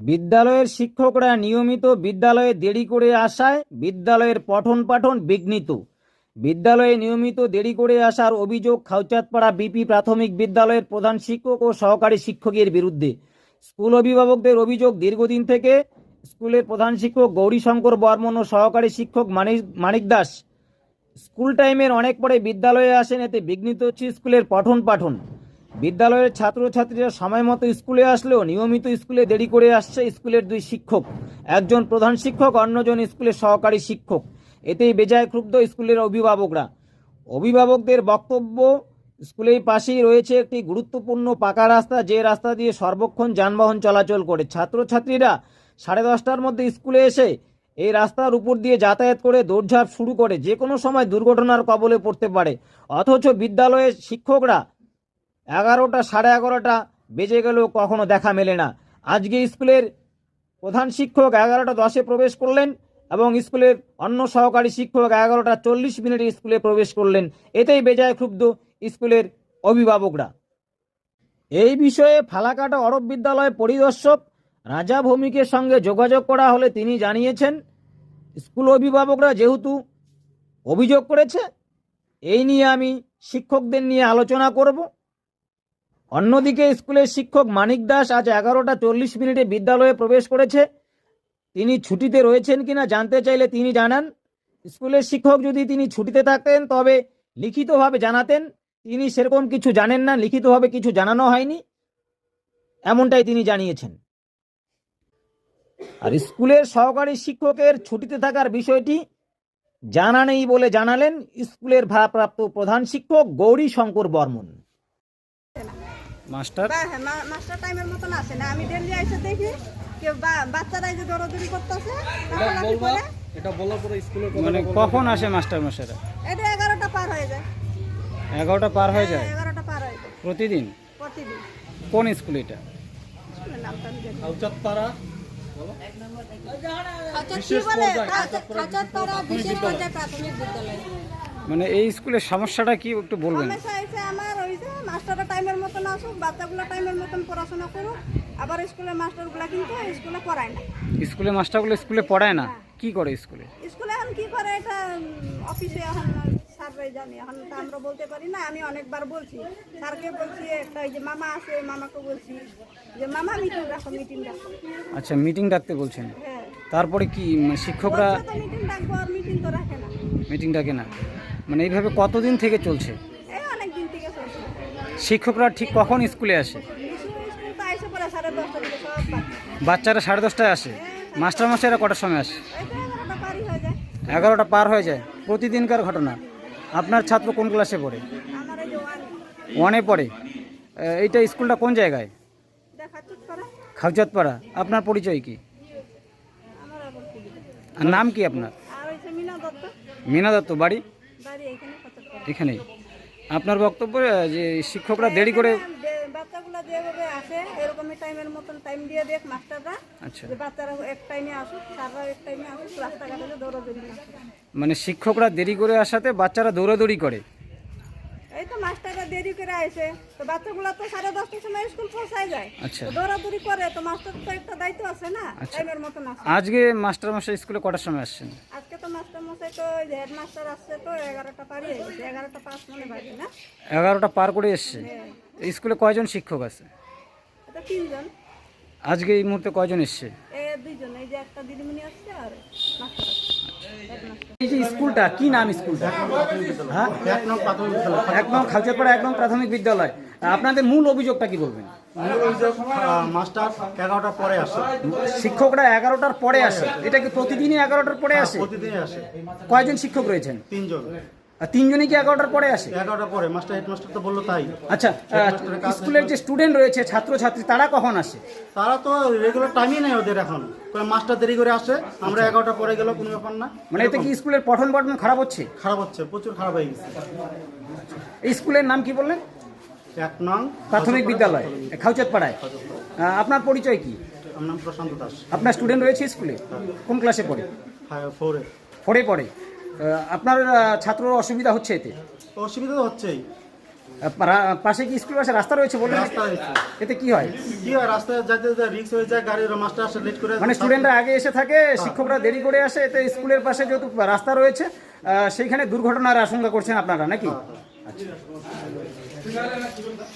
বিদ্যালয়ের শিক্ষকরা নিয়মিত বিদ্যালয়ে দেরি করে আসায় বিদ্যালয়ের পঠন পাঠন বিঘ্নিত। বিদ্যালয়ে নিয়মিত দেরি করে আসার অভিযোগ খাউচাঁদপাড়া বিপি প্রাথমিক বিদ্যালয়ের প্রধান শিক্ষক ও সহকারী শিক্ষকের বিরুদ্ধে। স্কুল অভিভাবকদের অভিযোগ দীর্ঘদিন থেকে স্কুলের প্রধান শিক্ষক গৌরীশঙ্কর বর্মন ও সহকারী শিক্ষক মানিক মানিক দাস। স্কুল টাইমের অনেক পরে বিদ্যালয়ে আসেন এতে বিঘ্নিত হচ্ছে স্কুলের পঠন পাঠন বিদ্যালয়ের ছাত্রছাত্রীরা সময় মতো স্কুলে আসলেও নিয়মিত স্কুলে দেরি করে আসছে স্কুলের দুই শিক্ষক। একজন প্রধান শিক্ষক, অন্যজন স্কুলের সহকারী শিক্ষক। এতেই বেজায় ক্ষুব্ধ স্কুলের অভিভাবকরা। অভিভাবকদের বক্তব্য স্কুলের পাশেই রয়েছে একটি গুরুত্বপূর্ণ পাকা রাস্তা, যে রাস্তা দিয়ে সর্বক্ষণ যানবাহন চলাচল করে। ছাত্রছাত্রীরা সাড়ে দশটার মধ্যে স্কুলে এসে এই রাস্তার উপর দিয়ে যাতায়াত করে দৌড়ঝাঁপ শুরু করে। যে কোনো সময় দুর্ঘটনার কবলে পড়তে পারে। অথচ বিদ্যালয়ের শিক্ষকরা এগারোটা, সাড়ে এগারোটা বেজে গেলেও কখনো দেখা মেলে না। আজকে স্কুলের প্রধান শিক্ষক এগারোটা দশে প্রবেশ করলেন এবং স্কুলের অন্য সহকারী শিক্ষক এগারোটা চল্লিশ মিনিটে স্কুলে প্রবেশ করলেন। এতেই বেজায় ক্ষুব্ধ স্কুলের অভিভাবকরা। এই বিষয়ে ফালাকাটা অরব বিদ্যালয় পরিদর্শক রাজা ভৌমিকের সঙ্গে যোগাযোগ করা হলে তিনি জানিয়েছেন, স্কুল অভিভাবকরা যেহেতু অভিযোগ করেছে, এই নিয়ে আমি শিক্ষকদের নিয়ে আলোচনা করব। অন্যদিকে স্কুলের শিক্ষক মানিক দাস আজ এগারোটা চল্লিশ মিনিটে বিদ্যালয়ে প্রবেশ করেছে। তিনি ছুটিতে রয়েছেন কিনা জানতে চাইলে তিনি জানান, স্কুলের শিক্ষক যদি তিনি ছুটিতে থাকতেন তবে লিখিতভাবে জানাতেন। তিনি সেরকম কিছু জানেন না, লিখিতভাবে কিছু জানানো হয়নি, এমনটাই তিনি জানিয়েছেন। আর স্কুলের সহকারী শিক্ষকের ছুটিতে থাকার বিষয়টি জানা নেই বলে জানালেন স্কুলের ভারপ্রাপ্ত প্রধান শিক্ষক গৌরী শঙ্কর বর্মন। মাস্টার? হ্যাঁ, মাস্টার টাইমের মতন আসে না। আমি ডেলি এসে দেখি কেউ বা- বাচ্চারা এই যে দৌড়াদৌড়ি করতেছে এটা বলার পরে স্কুলে মানে কখন আসে মাস্টার মশাইরা এটা এগারোটা পার হয়ে যায়। এগারোটা পার হয়ে যায়? এগারোটা পার হয়ে যায়। প্রতিদিন? প্রতিদিন। কোন স্কুল এটা? বিদ্যালয়। মানে এই স্কুলের সমস্যাটা কি একটু বলবেন? আমার ওই যে মাস্টাররা টাইমের মতন আসুক বাচ্চাগুলো টাইমের মতন পড়াশোনা করুক আবার স্কুলের মাস্টারগুলো কিন্তু স্কুলে পড়ায় না। স্কুলে মাস্টারগুলো স্কুলে পড়ায় না? কি করে স্কুলে? স্কুলে এখন কি করে এটা অফিসে এখন স্যাররাই জানি এখন তো আমরা বলতে পারি না আমি অনেকবার বলছি। স্যারকে বলছি একটা যে মামা আছে মামাকে বলছি যে মামা মিটিং রাখো মিটিং রাখো। আচ্ছা মিটিং ডাকতে বলছেন? হ্যাঁ। তারপরে কি শিক্ষকরা মিটিং ডাকবো আর মিটিং তো রাখে না। মিটিং ডাকে না। মানে এইভাবে কতদিন থেকে চলছে এই অনেক দিন থেকে চলছে শিক্ষকরা ঠিক কখন স্কুলে আসে? বাচ্চারা সাড়ে দশটায় আসে। মাস্টার মশাইরা কটার সময় আসে? এগারোটা পারি হয়ে যায়। প্রতিদিনকার ঘটনা। আপনার ছাত্র কোন ক্লাসে পড়ে? ওয়ান পড়ে। এইটা স্কুলটা কোন জায়গায়? খাউচাতপাড়া আপনার পরিচয় কি? নাম কি আপনার? মিনা দত্ত। বাড়ি? বাড়ি এখানে এখানেই। আপনার বক্তব্য যে শিক্ষকরা দেরি করে বাচ্চাগুলো যেভাবে আসে এরকমই টাইমের মতন টাইম দিয়ে দেখ মাস্টাররা। আচ্ছা। যে বাচ্চারা এক টাইমে আসুক স্যাররা এক টাইমে আসুক রাস্তাঘাটে দৌড়াদৌড়ি। মানে শিক্ষকরা দেরি করে আসাতে বাচ্চারা দৌড়াদৌড়ি করে? এই তো মাস্টাররা দেরি করে আসে তো বাচ্চাগুলো তো সাড়ে দশটার সময় স্কুল পৌঁছায় যায়। আচ্ছা। দৌড়াদৌড়ি করে তো মাস্টার তো একটা দায়িত্ব আছে না আচ্ছা। টাইমের মতন আসে আজকে মাস্টার মশাই স্কুলে কটার সময় আসছেন? আজকে তো মাস্টার মশাই তো হেডমাস্টার আসছে তো এগারোটা পারি এগারোটা পাঁচ মনে বাজে না? এগারোটা পার করে এসছে। স্কুলে কয়জন শিক্ষক আছে? তিনজন। আজকে এই মুহূর্তে কয়জন এসছে? এই যে এই স্কুলটা কি নাম স্কুলটা? হ্যাঁ এক নং খালচাপাড়া এক নং প্রাথমিক বিদ্যালয়। আপনাদের মূল অভিযোগটা কি বলবেন? মাস্টার এগারোটার পরে আসে। শিক্ষকরা এগারোটার পরে আসে। এটা কি প্রতিদিনই এগারোটার পরে আসে? প্রতিদিনই আসে। কয়জন শিক্ষক রয়েছেন? তিনজন। তিনজনই কি এগারোটার পরে আসে? এগারোটার পরে। মাস্টার হেডমাস্টার তো বলল তাই। আচ্ছা স্কুলের যে স্টুডেন্ট রয়েছে ছাত্রছাত্রী তারা কখন আসে? তারা তো রেগুলার টাইমই নেই ওদের এখন। মাস্টার দেরি করে আসে আমরা এগারোটা পরে গেলেও কোনো ব্যাপার না। মানে এতে কি স্কুলের পঠন পাঠন খারাপ হচ্ছে? খারাপ হচ্ছে প্রচুর খারাপ হয়ে গেছে। স্কুলের নাম কি বললেন? এক নং প্রাথমিক বিদ্যালয় খাউচাত পাড়ায় আপনার পরিচয় কি? আমার নাম প্রশান্ত দাস। আপনার স্টুডেন্ট রয়েছে স্কুলে কোন ক্লাসে পড়ে? হ্যাঁ ফোরে ফোরে পড়ে। আপনার আহ, ছাত্রর অসুবিধা হচ্ছে এতে? অসুবিধা তো হচ্ছেই। পাশে কি স্কুল পাশে রাস্তা রয়েছে রাস্তা এতে কি হয়? কি হয় রাস্তায় যাতে যেতে রিক্স হয়ে যায় গাড়ির মাস্টার আসে লেট করে মানে স্টুডেন্টরা আগে এসে থাকে শিক্ষকরা দেরি করে আসে এতে স্কুলের পাশে যেহেতু রাস্তা রয়েছে সেইখানে দুর্ঘটনার আশঙ্কা করছেন আপনারা নাকি? 来来来，走吧。